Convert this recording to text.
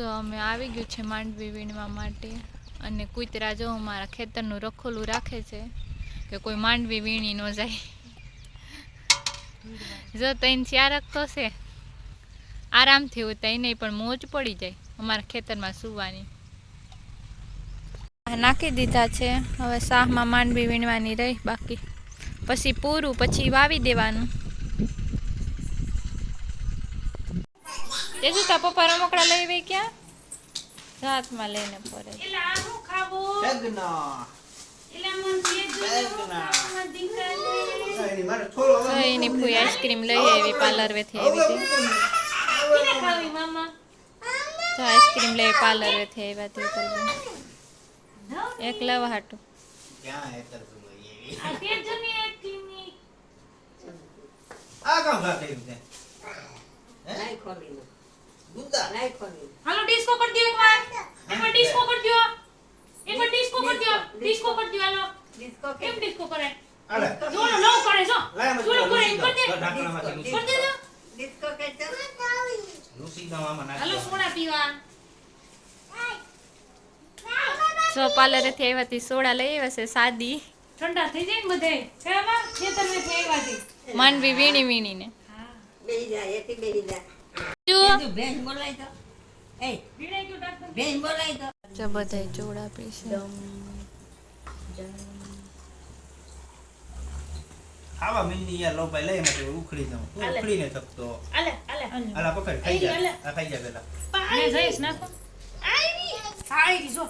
આવી ગયું છે માંડવી વીણવા માટે અને કૂતરા જો અમારા ખેતરનું રખોલું રાખે છે કે કોઈ માંડવી વીણી ન જાય. જો તૈન ચારક તો છે. આરામથી ઉતાય નહીં પણ મોજ પડી જાય અમારા ખેતરમાં સુવાની. નાખી દીધા છે. હવે શાહમાં માંડવી વીણવાની રહી બાકી. પછી પૂરું, પછી વાવી દેવાનું. તે શું તા પપ્પા રમકડા લઈ આવી ક્યાં? હાથમાં લઈને ફરે. એની ફૂઈ આઈસ્ક્રીમ લઈ આવી પાર્લર વેથી આવી હતી. તો આઈસ્ક્રીમ લઈ પાર્લર વેથી આવ્યા હતી ઉતરબેન એક લેવા હાટું? આ કામ? હાલો ડિસ્કો કર દો એકવાર. એકવાર ડિસ્કો કર દો એકવાર ડિસ્કો કર દો ડિસ્કો કરી દો હાલો. કેમ ડિસ્કો કરે? આલે. જો નો નો કરે જો. લાય કરે લૂસી એમ કર દે. લૂસી કરી દો. દે લૂસી દો આમાં નાખી હાલો દો. સોડા પીવા. જો પાર્લરેથી આવ્યા હતી સોડા લઈ આવ્યા છે સાદી. ઠંડા થઈ જાય ને બધે? કેમાં ખેતર મેં ફેરવા દે માંડવી વીણી વીણીને. એથી બેહી ગયું પીશે ખાવા મિલની યાર લો ભાઈ લઈ એમાંથી ઉખડી જાઉં તું આલે. ઉખડીને થકતો. આલે આલે આલા પકડ ખાઈ જા. આ ખાઈ જા પેલા. મેં જઈશ નાખો. આઈ રી જો